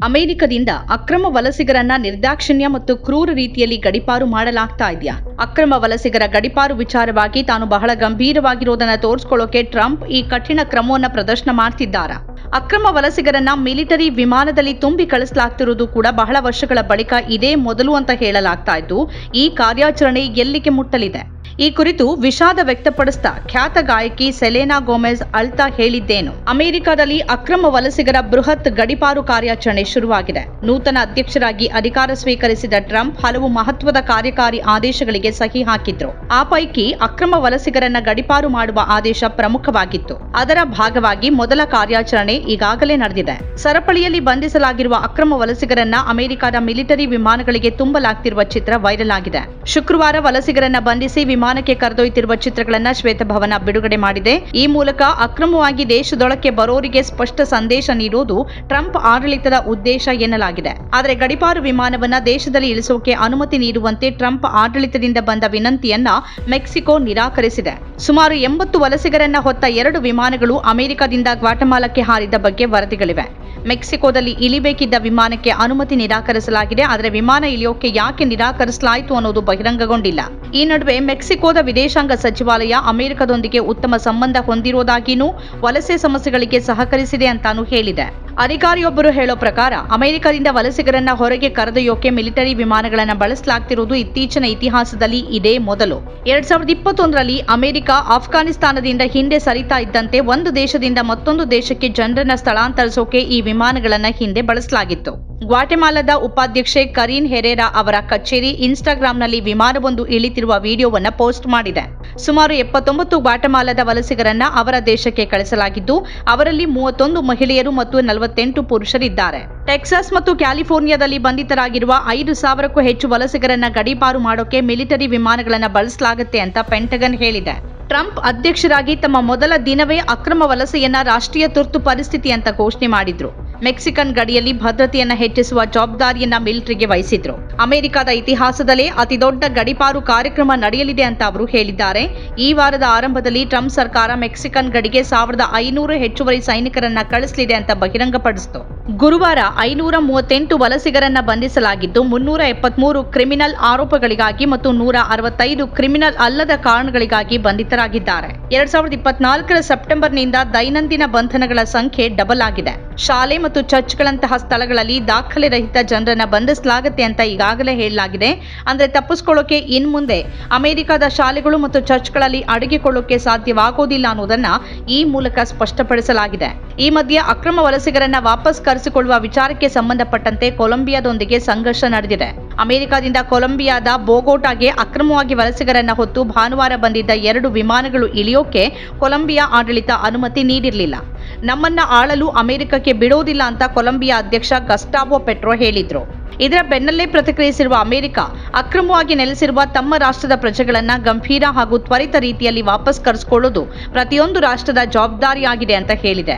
ಅಮೆರಿಕದಿಂದ ಅಕ್ರಮ ವಲಸಿಗರನ್ನ ನಿರ್ದಾಕ್ಷಿಣ್ಯ ಮತ್ತು ಕ್ರೂರ ರೀತಿಯಲ್ಲಿ ಗಡಿಪಾರು ಮಾಡಲಾಗ್ತಾ ಇದೆಯಾ? ಅಕ್ರಮ ವಲಸಿಗರ ಗಡಿಪಾರು ವಿಚಾರವಾಗಿ ತಾನು ಬಹಳ ಗಂಭೀರವಾಗಿರೋದನ್ನ ತೋರಿಸ್ಕೊಳ್ಳೋಕೆ ಟ್ರಂಪ್ ಈ ಕಠಿಣ ಕ್ರಮವನ್ನ ಪ್ರದರ್ಶನ ಮಾಡ್ತಿದ್ದಾರಾ? ಅಕ್ರಮ ವಲಸಿಗರನ್ನ ಮಿಲಿಟರಿ ವಿಮಾನದಲ್ಲಿ ತುಂಬಿ ಕಳಿಸಲಾಗ್ತಿರೋದು ಕೂಡ ಬಹಳ ವರ್ಷಗಳ ಬಳಿಕ ಇದೇ ಮೊದಲು ಅಂತ ಹೇಳಲಾಗ್ತಾ ಇದ್ದು, ಈ ಕಾರ್ಯಾಚರಣೆ ಎಲ್ಲಿಗೆ ಮುಟ್ಟಲಿದೆ? ಈ ಕುರಿತು ವಿಷಾದ ವ್ಯಕ್ತಪಡಿಸ್ತಾ ಖ್ಯಾತ ಗಾಯಕಿ ಸೆಲೆನಾ ಗೋಮೆಜ್ ಅಳ್ತಾ ಹೇಳಿದ್ದೇನು. ಅಮೆರಿಕದಲ್ಲಿ ಅಕ್ರಮ ವಲಸಿಗರ ಬೃಹತ್ ಗಡಿಪಾರು ಕಾರ್ಯಾಚರಣೆ ಶುರುವಾಗಿದೆ. ನೂತನ ಅಧ್ಯಕ್ಷರಾಗಿ ಅಧಿಕಾರ ಸ್ವೀಕರಿಸಿದ ಟ್ರಂಪ್ ಹಲವು ಮಹತ್ವದ ಕಾರ್ಯಕಾರಿ ಆದೇಶಗಳಿಗೆ ಸಹಿ ಹಾಕಿದ್ರು. ಆ ಪೈಕಿ ಅಕ್ರಮ ವಲಸಿಗರನ್ನ ಗಡಿಪಾರು ಮಾಡುವ ಆದೇಶ ಪ್ರಮುಖವಾಗಿತ್ತು. ಅದರ ಭಾಗವಾಗಿ ಮೊದಲ ಕಾರ್ಯಾಚರಣೆ ಈಗಾಗಲೇ ನಡೆದಿದೆ. ಸರಪಳಿಯಲ್ಲಿ ಬಂಧಿಸಲಾಗಿರುವ ಅಕ್ರಮ ವಲಸಿಗರನ್ನ ಅಮೆರಿಕದ ಮಿಲಿಟರಿ ವಿಮಾನಗಳಿಗೆ ತುಂಬಲಾಗ್ತಿರುವ ಚಿತ್ರ ವೈರಲ್ ಆಗಿದೆ. ಶುಕ್ರವಾರ ವಲಸಿಗರನ್ನ ಬಂಧಿಸಿ ವಿಮಾನಕ್ಕೆ ಕರೆದೊಯ್ತಿರುವ ಚಿತ್ರಗಳನ್ನ ಶ್ವೇತಭವನ ಬಿಡುಗಡೆ ಮಾಡಿದೆ. ಈ ಮೂಲಕ ಅಕ್ರಮವಾಗಿ ದೇಶದೊಳಕ್ಕೆ ಬರೋರಿಗೆ ಸ್ಪಷ್ಟ ಸಂದೇಶ ನೀಡುವುದು ಟ್ರಂಪ್ ಆಡಳಿತದ ಉದ್ದೇಶ ಎನ್ನಲಾಗಿದೆ. ಆದರೆ ಗಡಿಪಾರು ವಿಮಾನವನ್ನ ದೇಶದಲ್ಲಿ ಇಳಿಸೋಕೆ ಅನುಮತಿ ನೀಡುವಂತೆ ಟ್ರಂಪ್ ಆಡಳಿತದಿಂದ ಬಂದ ವಿನಂತಿಯನ್ನ ಮೆಕ್ಸಿಕೋ ನಿರಾಕರಿಸಿದೆ. ಸುಮಾರು ಎಂಬತ್ತು ವಲಸಿಗರನ್ನ ಹೊತ್ತ ಎರಡು ವಿಮಾನಗಳು ಅಮೆರಿಕದಿಂದ ಗ್ವಾಟಮಾಲಕ್ಕೆ ಹಾರಿದ ಬಗ್ಗೆ ವರದಿಗಳಿವೆ. ಮೆಕ್ಸಿಕೋದಲ್ಲಿ ಇಳಿಬೇಕಿದ್ದ ವಿಮಾನಕ್ಕೆ ಅನುಮತಿ ನಿರಾಕರಿಸಲಾಗಿದೆ. ಆದರೆ ವಿಮಾನ ಇಳಿಯೋಕೆ ಯಾಕೆ ನಿರಾಕರಿಸಲಾಯಿತು ಅನ್ನೋದು ಬಹಿರಂಗಗೊಂಡಿಲ್ಲ. ಈ ನಡುವೆ ಮೆಕ್ಸಿಕೋದ ವಿದೇಶಾಂಗ ಸಚಿವಾಲಯ ಅಮೆರಿಕದೊಂದಿಗೆ ಉತ್ತಮ ಸಂಬಂಧ ಹೊಂದಿರುವುದಾಗಿಯೂ ವಲಸೆ ಸಮಸ್ಯೆಗಳಿಗೆ ಸಹಕರಿಸಿದೆ ಅಂತಾನೂ ಹೇಳಿದೆ. ಅಧಿಕಾರಿಯೊಬ್ಬರು ಹೇಳೋ ಪ್ರಕಾರ, ಅಮೆರಿಕದಿಂದ ವಲಸಿಗರನ್ನ ಹೊರಗೆ ಕರೆದೊಯ್ಯೋಕೆ ಮಿಲಿಟರಿ ವಿಮಾನಗಳನ್ನು ಬಳಸಲಾಗ್ತಿರುವುದು ಇತ್ತೀಚಿನ ಇತಿಹಾಸದಲ್ಲಿ ಇದೇ ಮೊದಲು. ಎರಡ್ ಸಾವಿರದ ಇಪ್ಪತ್ತೊಂದರಲ್ಲಿ ಅಮೆರಿಕ ಆಫ್ಘಾನಿಸ್ತಾನದಿಂದ ಹಿಂದೆ ಸರಿತಾ ಇದ್ದಂತೆ ಒಂದು ದೇಶದಿಂದ ಮತ್ತೊಂದು ದೇಶಕ್ಕೆ ಜನರನ್ನ ಸ್ಥಳಾಂತರಿಸೋಕೆ ಈ ವಿಮಾನಗಳನ್ನ ಹಿಂದೆ ಬಳಸಲಾಗಿತ್ತು. ಗ್ವಾಟೆಮಾಲದ ಉಪಾಧ್ಯಕ್ಷೆ ಕರೀನ್ ಹೆರೇರಾ ಅವರ ಕಚೇರಿ ಇನ್ಸ್ಟಾಗ್ರಾಂನಲ್ಲಿ ವಿಮಾನವೊಂದು ಇಳಿತಿರುವ ವಿಡಿಯೋವನ್ನು ಪೋಸ್ಟ್ ಮಾಡಿದೆ. ಸುಮಾರು ಎಪ್ಪತ್ತೊಂಬತ್ತು ಗ್ವಾಟೆಮಾಲದ ವಲಸಿಗರನ್ನ ಅವರ ದೇಶಕ್ಕೆ ಕಳಿಸಲಾಗಿದ್ದು, ಅವರಲ್ಲಿ ಮೂವತ್ತೊಂದು ಮಹಿಳೆಯರು ಮತ್ತು ನಲವತ್ತೆಂಟು ಪುರುಷರಿದ್ದಾರೆ. ಟೆಕ್ಸಾಸ್ ಮತ್ತು ಕ್ಯಾಲಿಫೋರ್ನಿಯಾದಲ್ಲಿ ಬಂಧಿತರಾಗಿರುವ ಐದು ಸಾವಿರಕ್ಕೂ ಹೆಚ್ಚು ವಲಸಿಗರನ್ನ ಗಡೀಪಾರು ಮಾಡೋಕೆ ಮಿಲಿಟರಿ ವಿಮಾನಗಳನ್ನು ಬಳಸಲಾಗುತ್ತೆ ಅಂತ ಪೆಂಟಗನ್ ಹೇಳಿದೆ. ಟ್ರಂಪ್ ಅಧ್ಯಕ್ಷರಾಗಿ ತಮ್ಮ ಮೊದಲ ದಿನವೇ ಅಕ್ರಮ ವಲಸೆಯನ್ನ ರಾಷ್ಟ್ರೀಯ ತುರ್ತು ಪರಿಸ್ಥಿತಿ ಅಂತ ಘೋಷಣೆ ಮಾಡಿದ್ರು. ಮೆಕ್ಸಿಕನ್ ಗಡಿಯಲ್ಲಿ ಭದ್ರತೆಯನ್ನು ಹೆಚ್ಚಿಸುವ ಜವಾಬ್ದಾರಿಯನ್ನ ಮಿಲಿಟರಿಗೆ ವಹಿಸಿದ್ರು. ಅಮೆರಿಕದ ಇತಿಹಾಸದಲ್ಲೇ ಅತಿದೊಡ್ಡ ಗಡಿಪಾರು ಕಾರ್ಯಕ್ರಮ ನಡೆಯಲಿದೆ ಅಂತ ಅವರು ಹೇಳಿದ್ದಾರೆ. ಈ ವಾರದ ಆರಂಭದಲ್ಲಿ ಟ್ರಂಪ್ ಸರ್ಕಾರ ಮೆಕ್ಸಿಕನ್ ಗಡಿಗೆ ಸಾವಿರದ ಐನೂರು ಹೆಚ್ಚುವರಿ ಸೈನಿಕರನ್ನ ಕಳಿಸಲಿದೆ ಅಂತ ಬಹಿರಂಗಪಡಿಸಿತು. ಗುರುವಾರ ಐನೂರ ಮೂವತ್ತೆಂಟು ವಲಸಿಗರನ್ನ ಬಂಧಿಸಲಾಗಿದ್ದು, ಮುನ್ನೂರ ಎಪ್ಪತ್ಮೂರು ಕ್ರಿಮಿನಲ್ ಆರೋಪಗಳಿಗಾಗಿ ಮತ್ತು ನೂರ ಅರವತ್ತೈದು ಕ್ರಿಮಿನಲ್ ಅಲ್ಲದ ಕಾರಣಗಳಿಗಾಗಿ ಬಂಧಿತರಾಗಿದ್ದಾರೆ. ಎರಡ್ ಸಾವಿರದ ಇಪ್ಪತ್ನಾಲ್ಕರ ಸೆಪ್ಟೆಂಬರ್ನಿಂದ ದೈನಂದಿನ ಬಂಧನಗಳ ಸಂಖ್ಯೆ ಡಬಲ್ ಆಗಿದೆ. ಶಾಲೆ ಮತ್ತು ಚರ್ಚ್ಗಳಂತಹ ಸ್ಥಳಗಳಲ್ಲಿ ದಾಖಲೆ ರಹಿತ ಜನರನ್ನ ಬಂಧಿಸಲಾಗುತ್ತೆ ಅಂತ ಈಗಾಗಲೇ ಹೇಳಲಾಗಿದೆ. ಅಂದ್ರೆ ತಪ್ಪಿಸ್ಕೊಳ್ಳೋಕೆ ಇನ್ ಮುಂದೆ ಅಮೆರಿಕದ ಶಾಲೆಗಳು ಮತ್ತು ಚರ್ಚ್ಗಳಲ್ಲಿ ಅಡಗಿಕೊಳ್ಳೋಕೆ ಸಾಧ್ಯವಾಗೋದಿಲ್ಲ ಅನ್ನೋದನ್ನ ಈ ಮೂಲಕ ಸ್ಪಷ್ಟಪಡಿಸಲಾಗಿದೆ. ಈ ಮಧ್ಯೆ ಅಕ್ರಮ ವಲಸಿಗರನ್ನ ವಾಪಸ್ ಕರೆಸಿಕೊಳ್ಳುವ ವಿಚಾರಕ್ಕೆ ಸಂಬಂಧಪಟ್ಟಂತೆ ಕೊಲಂಬಿಯಾದೊಂದಿಗೆ ಸಂಘರ್ಷ ನಡೆದಿದೆ. ಅಮೆರಿಕದಿಂದ ಕೊಲಂಬಿಯಾದ ಬೋಗೋಟಾಗೆ ಅಕ್ರಮವಾಗಿ ವಲಸಿಗರನ್ನ ಹೊತ್ತು ಭಾನುವಾರ ಬಂದಿದ್ದ ಎರಡು ವಿಮಾನಗಳು ಇಳಿಯೋಕೆ ಕೊಲಂಬಿಯಾ ಆಡಳಿತ ಅನುಮತಿ ನೀಡಿರಲಿಲ್ಲ. ನಮ್ಮನ್ನ ಆಳಲು ಅಮೆರಿಕಕ್ಕೆ ಬಿಡೋದಿಲ್ಲ ಅಂತ ಕೊಲಂಬಿಯಾ ಅಧ್ಯಕ್ಷ ಗಸ್ಟಾವೋ ಪೆಟ್ರೋ ಹೇಳಿದ್ರು. ಇದರ ಬೆನ್ನಲ್ಲೇ ಪ್ರತಿಕ್ರಿಯಿಸಿರುವ ಅಮೆರಿಕ, ಅಕ್ರಮವಾಗಿ ನೆಲೆಸಿರುವ ತಮ್ಮ ರಾಷ್ಟ್ರದ ಪ್ರಜೆಗಳನ್ನ ಗಂಭೀರ ಹಾಗೂ ತ್ವರಿತ ರೀತಿಯಲ್ಲಿ ವಾಪಸ್ ಕರೆಸಿಕೊಳ್ಳುವುದು ಪ್ರತಿಯೊಂದು ರಾಷ್ಟ್ರದ ಜವಾಬ್ದಾರಿಯಾಗಿದೆ ಅಂತ ಹೇಳಿದೆ.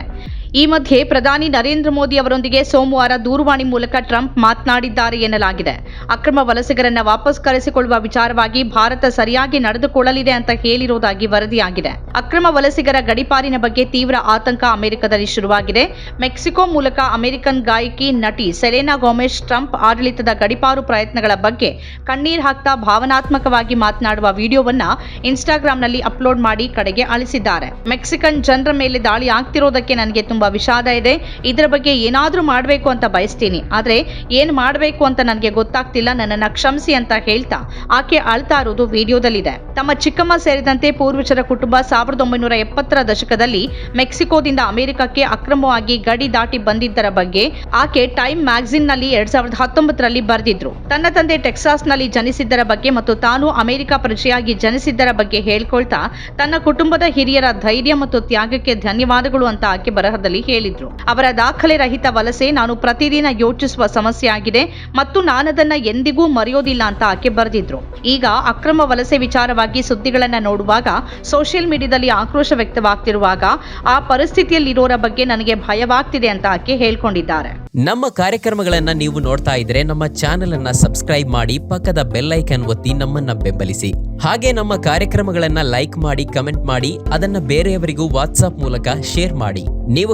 ಈ ಮಧ್ಯೆ ಪ್ರಧಾನಿ ನರೇಂದ್ರ ಮೋದಿ ಅವರೊಂದಿಗೆ ಸೋಮವಾರ ದೂರವಾಣಿ ಮೂಲಕ ಟ್ರಂಪ್ ಮಾತನಾಡಿದ್ದಾರೆ ಎನ್ನಲಾಗಿದೆ. ಅಕ್ರಮ ವಲಸಿಗರನ್ನ ವಾಪಸ್ ಕರೆಸಿಕೊಳ್ಳುವ ವಿಚಾರವಾಗಿ ಭಾರತ ಸರಿಯಾಗಿ ನಡೆದುಕೊಳ್ಳಲಿದೆ ಅಂತ ಹೇಳಿರುವುದಾಗಿ ವರದಿಯಾಗಿದೆ. ಅಕ್ರಮ ವಲಸಿಗರ ಗಡಿಪಾರಿನ ಬಗ್ಗೆ ತೀವ್ರ ಆತಂಕ ಅಮೆರಿಕದಲ್ಲಿ ಶುರುವಾಗಿದೆ. ಮೆಕ್ಸಿಕೋ ಮೂಲಕ ಅಮೆರಿಕನ್ ಗಾಯಕಿ ನಟಿ ಸೆಲೆನಾ ಗೋಮೆಶ್ ಟ್ರಂಪ್ ಆಡಳಿತದ ಗಡಿಪಾರು ಪ್ರಯತ್ನಗಳ ಬಗ್ಗೆ ಕಣ್ಣೀರ್ ಹಾಕ್ತಾ ಭಾವನಾತ್ಮಕವಾಗಿ ಮಾತನಾಡುವ ವಿಡಿಯೋವನ್ನ ಇನ್ಸ್ಟಾಗ್ರಾಂನಲ್ಲಿ ಅಪ್ಲೋಡ್ ಮಾಡಿ ಕಡೆಗೆ ಅಳಿಸಿದ್ದಾರೆ. ಮೆಕ್ಸಿಕನ್ ಜನರ ಮೇಲೆ ದಾಳಿ ಆಗ್ತಿರೋದಕ್ಕೆ ನನಗೆ ತುಂಬಾ ವಿಷಾದ ಇದೆ. ಇದರ ಬಗ್ಗೆ ಏನಾದರೂ ಮಾಡಬೇಕು ಅಂತ ಬಯಸ್ತೀನಿ. ಆದರೆ ಏನು ಮಾಡಬೇಕು ಅಂತ ನನಗೆ ಗೊತ್ತಾಗ್ತಿಲ್ಲ. ನನ್ನನ್ನು ಕ್ಷಮಿಸಿ ಅಂತ ಹೇಳ್ತಾ ಆಕೆ ಅಳ್ತಾ ಇರೋದು ವಿಡಿಯೋದಲ್ಲಿದೆ. ತಮ್ಮ ಚಿಕ್ಕಮ್ಮ ಸೇರಿದಂತೆ ಪೂರ್ವಜರ ಕುಟುಂಬ ಸಾವಿರದ ಒಂಬೈನೂರ ಎಪ್ಪತ್ತರ ದಶಕದಲ್ಲಿ ಮೆಕ್ಸಿಕೋದಿಂದ ಅಮೆರಿಕಕ್ಕೆ ಅಕ್ರಮವಾಗಿ ಗಡಿ ದಾಟಿ ಬಂದಿದ್ದರ ಬಗ್ಗೆ ಆಕೆ ಟೈಮ್ ಮ್ಯಾಗಝಿನ್ನಲ್ಲಿ ಎರಡ್ ಸಾವಿರದ ಹತ್ತೊಂಬತ್ತರಲ್ಲಿ ಬರೆದಿದ್ರು. ತನ್ನ ತಂದೆ ಟೆಕ್ಸಾಸ್ನಲ್ಲಿ ಜನಿಸಿದ್ದರ ಬಗ್ಗೆ ಮತ್ತು ತಾನು ಅಮೆರಿಕ ಪ್ರಜೆಯಾಗಿ ಜನಿಸಿದ್ದರ ಬಗ್ಗೆ ಹೇಳ್ಕೊಳ್ತಾ ತನ್ನ ಕುಟುಂಬದ ಹಿರಿಯರ ಧೈರ್ಯ ಮತ್ತು ತ್ಯಾಗಕ್ಕೆ ಧನ್ಯವಾದಗಳು ಅಂತ ಆಕೆ ಬರಹದಲ್ಲಿ ಹೇಳಿದ್ರು. ಅವರ ದಾಖಲೆ ರಹಿತ ವಲಸೆ ನಾನು ಪ್ರತಿದಿನ ಯೋಚಿಸುವ ಸಮಸ್ಯೆ ಆಗಿದೆ ಮತ್ತು ನಾನದನ್ನ ಎಂದಿಗೂ ಮರೆಯೋದಿಲ್ಲ ಅಂತ ಆಕೆ ಬರೆದಿದ್ರು. ಈಗ ಅಕ್ರಮ ವಲಸೆ ವಿಚಾರವಾಗಿ ಸುದ್ದಿಗಳನ್ನ ನೋಡುವಾಗ ಸೋಷಿಯಲ್ ಮೀಡಿಯಾದಲ್ಲಿ ಆಕ್ರೋಶ ವ್ಯಕ್ತವಾಗ್ತಿರುವಾಗ ಆ ಪರಿಸ್ಥಿತಿಯಲ್ಲಿರೋರ ಬಗ್ಗೆ ನನಗೆ ಭಯವಾಗ್ತಿದೆ ಅಂತ ಆಕೆ ಹೇಳ್ಕೊಂಡಿದ್ದಾರೆ. ನಮ್ಮ ಕಾರ್ಯಕ್ರಮಗಳನ್ನ ನೀವು ನೋಡ್ತಾ ಇದ್ರೆ ನಮ್ಮ ಚಾನೆಲ್ ಅನ್ನ ಸಬ್ಸ್ಕ್ರೈಬ್ ಮಾಡಿ ಪಕ್ಕದ ಬೆಲ್ ಐಕನ್ ಒತ್ತಿ ನಮ್ಮನ್ನ ಬೆಂಬಲಿಸಿ. ಹಾಗೆ ನಮ್ಮ ಕಾರ್ಯಕ್ರಮಗಳನ್ನ ಲೈಕ್ ಮಾಡಿ, ಕಮೆಂಟ್ ಮಾಡಿ, ಅದನ್ನ ಬೇರೆಯವರಿಗೂ ವಾಟ್ಸ್ಆಪ್ ಮೂಲಕ ಶೇರ್ ಮಾಡಿ. ನೀವು